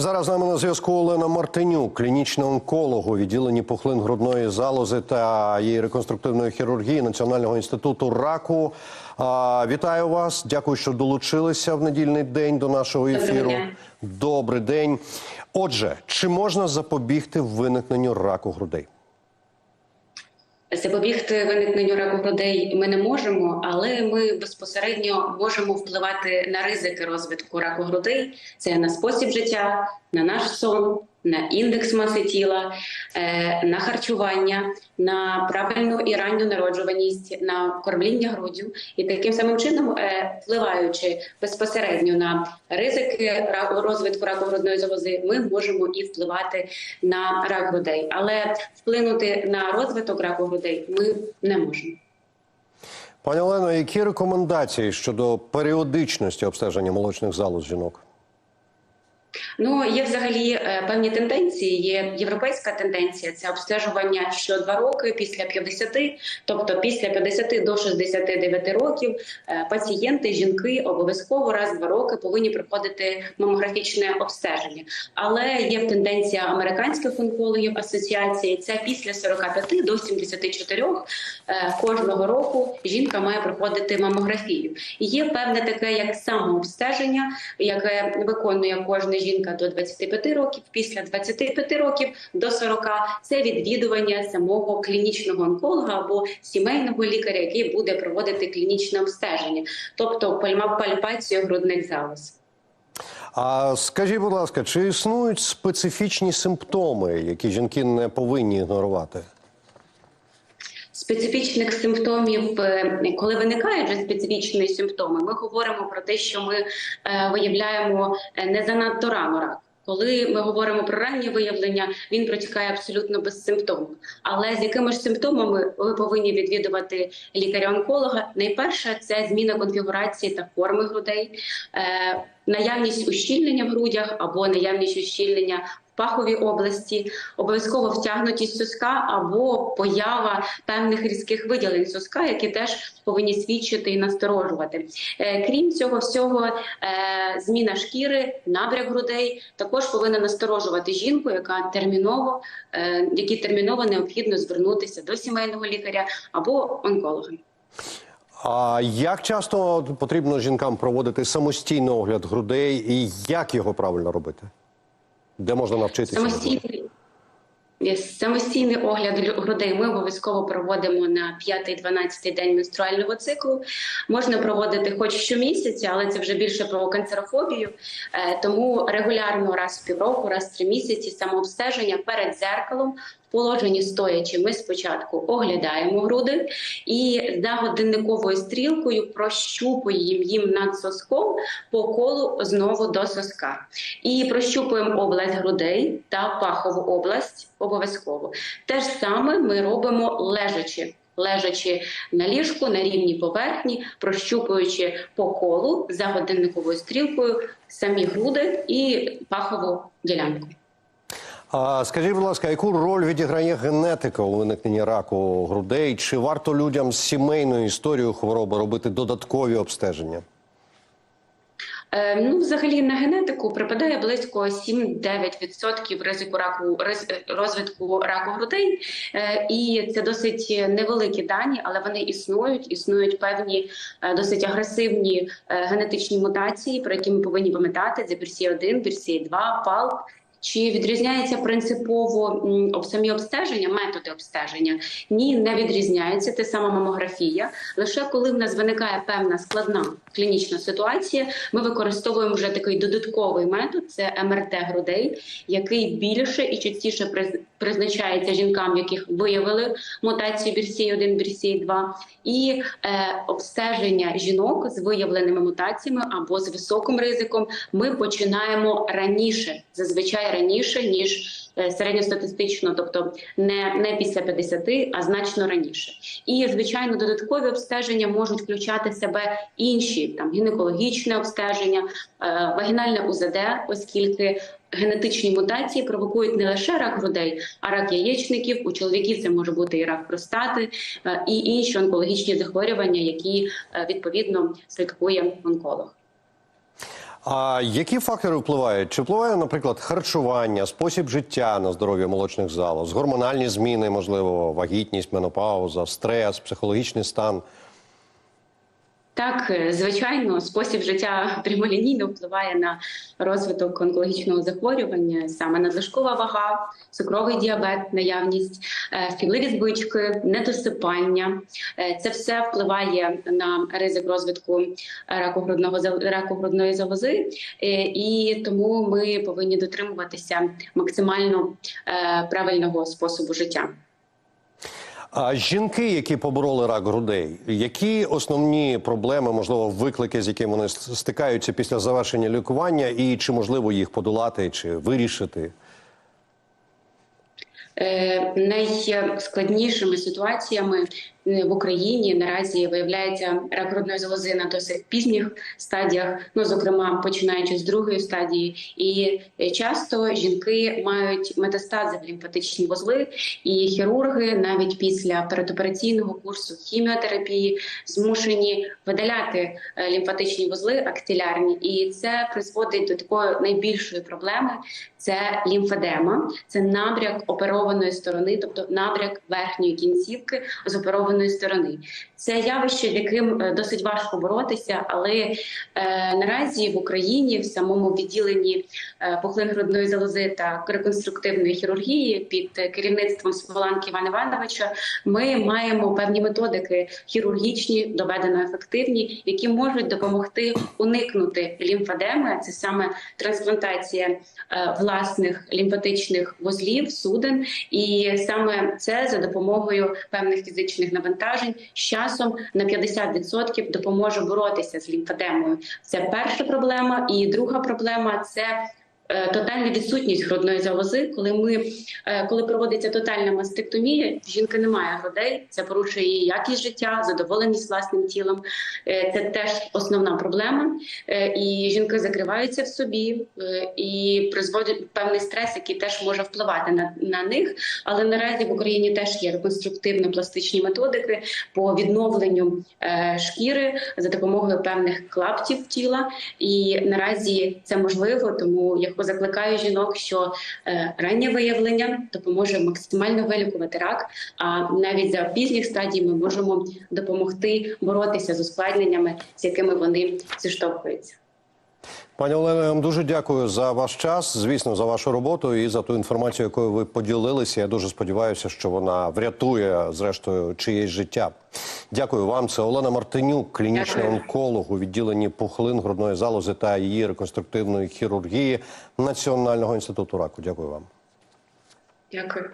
Зараз з нами на зв'язку Олена Мартинюк, клінічна онколог у відділенні пухлин грудної залози та її реконструктивної хірургії Національного інституту раку. А, вітаю вас. Дякую, що долучилися в недільний день до нашого ефіру. ефіру. день. Добрий день. Отже, чи можна запобігти виникненню раку грудей? Запобігти виникненню раку грудей ми не можемо, але ми безпосередньо можемо впливати на ризики розвитку раку грудей. Це на спосіб життя, на наш сон, на індекс маси тіла, е, на харчування, на правильну і ранню народжуваність, на кормління груддю. І таким самим чином, е, впливаючи безпосередньо на ризики розвитку раку грудної залози, ми можемо і впливати на рак грудей. Але вплинути на розвиток раку грудей ми не можемо. Пані Олено, які рекомендації щодо періодичності обстеження молочних залоз жінок? Ну є взагалі е, певні тенденції. Є європейська тенденція це обстежування що два роки після 50, тобто після 50 до 69 років е, пацієнти, жінки обов'язково раз два роки повинні проходити мамографічне обстеження. Але є тенденція американських онкологів асоціації. Це після 45 до 74 е, кожного року жінка має проходити мамографію. І Є певне таке як самообстеження, яке виконує кожна жінка до 25 років, після 25 років до 40 – це відвідування самого клінічного онколога або сімейного лікаря, який буде проводити клінічне обстеження, тобто пальпацію грудних залоз. А скажіть, будь ласка, чи існують специфічні симптоми, які жінки не повинні ігнорувати? Специфічних симптомів, е, коли виникають вже специфічні симптоми, ми говоримо про те, що ми е, виявляємо е, не занадто рано рак. Коли ми говоримо про раннє виявлення, він протікає абсолютно без симптомів. Але з якими ж симптомами ви повинні відвідувати лікаря-онколога? Найперше це зміна конфігурації та форми грудей, наявність ущільнення в грудях або наявність ущільнення паховій області, обов'язково втягнутість соска або поява певних різких виділень соска, які теж повинні свідчити і насторожувати. Е, Крім цього всього, е, зміна шкіри, набряк грудей також повинна насторожувати жінку, яка терміново, е, якій терміново необхідно звернутися до сімейного лікаря або онколога. А як часто потрібно жінкам проводити самостійний огляд грудей і як його правильно робити? Де можна навчитися? Самостійний, самостійний огляд грудей ми обов'язково проводимо на 5-12 день менструального циклу. Можна проводити хоч щомісяця, але це вже більше про канцерофобію. Е, Тому регулярно раз в півроку, раз в три місяці самообстеження перед зеркалом. Положенні стоячи, ми спочатку оглядаємо груди і за годинниковою стрілкою прощупуємо їм над соском по колу знову до соска. І прощупуємо область грудей та пахову область обов'язково. Те ж саме ми робимо лежачи. Лежачи на ліжку на рівній поверхні, прощупуючи по колу за годинниковою стрілкою самі груди і пахову ділянку. А скажіть, будь ласка, яку роль відіграє генетика у виникненні раку грудей? Чи варто людям з сімейною історією хвороби робити додаткові обстеження? Е, Ну, взагалі на генетику припадає близько 7-9% ризику раку розвитку раку грудей, Е, і це досить невеликі дані, але вони існують. Існують певні е, досить агресивні генетичні мутації, про які ми повинні пам'ятати. Це BRCA 1 BRCA 2 PALP. Чи відрізняється принципово самі обстеження, методи обстеження? Ні, не відрізняється. Те сама мамографія. Лише коли в нас виникає певна складна клінічна ситуація, ми використовуємо вже такий додатковий метод це МРТ грудей, який більше і частіше приз- призначається жінкам, яких виявили мутацію BRCA 1 BRCA 2 і е, обстеження жінок з виявленими мутаціями або з високим ризиком. Ми починаємо раніше, зазвичай раніше ніж е, середньостатистично, тобто не, не після 50, а значно раніше. І звичайно, додаткові обстеження можуть включати в себе інші там гінекологічне обстеження, е, вагінальне УЗД, оскільки генетичні мутації провокують не лише рак грудей, а рак яєчників. У чоловіків це може бути і рак простати, е, і інші онкологічні захворювання, які відповідно слідкує онколог. А які фактори впливають? Чи впливає, наприклад, харчування, спосіб життя на здоров'я молочних залоз, гормональні зміни, можливо, вагітність, менопауза, стрес, психологічний стан? Так, е, звичайно, спосіб життя прямолінійно впливає на розвиток онкологічного захворювання, саме надлишкова вага, цукровий діабет, наявність, е, фібливі збички, недосипання. Е, Це все впливає на ризик розвитку раку грудного раку грудної залози, і тому ми повинні дотримуватися максимально правильного способу життя. А жінки, які побороли рак грудей, які основні проблеми, можливо, виклики, з якими вони стикаються після завершення лікування, і чи можливо їх подолати чи вирішити? Е, Найскладнішими ситуаціями в Україні. Наразі виявляється рак грудної залози на досить пізніх стадіях, ну зокрема починаючи з другої стадії, і е, часто жінки мають метастази в лімфатичні вузли, і хірурги навіть після передопераційного курсу хіміотерапії змушені видаляти е, лімфатичні вузли аксилярні, і це призводить до такої найбільшої проблеми. Це лімфедема, це набряк оперованої сторони, тобто набряк верхньої кінцівки з оперованої сторони. Це явище, яким е, досить важко боротися, але е, наразі в Україні в самому відділенні е, пухлин грудної залози та реконструктивної хірургії під е, керівництвом Смоланки Івана Івановича ми маємо певні методики хірургічні, доведено ефективні, які можуть допомогти уникнути лімфедеми. Це саме трансплантація е, власних лімфатичних вузлів, суден, і саме це за допомогою певних фізичних навантажень з часом на 50% допоможе боротися з лімфедемою. Це перша проблема, і друга проблема це. Е, Тотальна відсутність грудної залози, коли ми е, коли проводиться тотальна мастектомія, в жінки немає грудей, це порушує її якість життя, задоволеність власним тілом. Е, Це теж основна проблема. І жінки закриваються в собі і призводять певний стрес, який теж може впливати на, на них. Але наразі в Україні теж є реконструктивно-пластичні методики по відновленню шкіри за допомогою певних клаптів тіла. І наразі це можливо, тому я закликаю жінок, що е, раннє виявлення допоможе максимально вилікувати рак. А навіть за пізніх стадій ми можемо допомогти боротися з ускладненнями, з якими вони зіштовхуються. Пані Олено, я вам дуже дякую за ваш час, звісно, за вашу роботу і за ту інформацію, якою ви поділилися. Я дуже сподіваюся, що вона врятує зрештою чиєсь життя. Дякую вам. Це Олена Мартинюк, клінічний Дякую. онколог у відділенні пухлин грудної залози та її реконструктивної хірургії Національного інституту раку. Дякую вам. Дякую.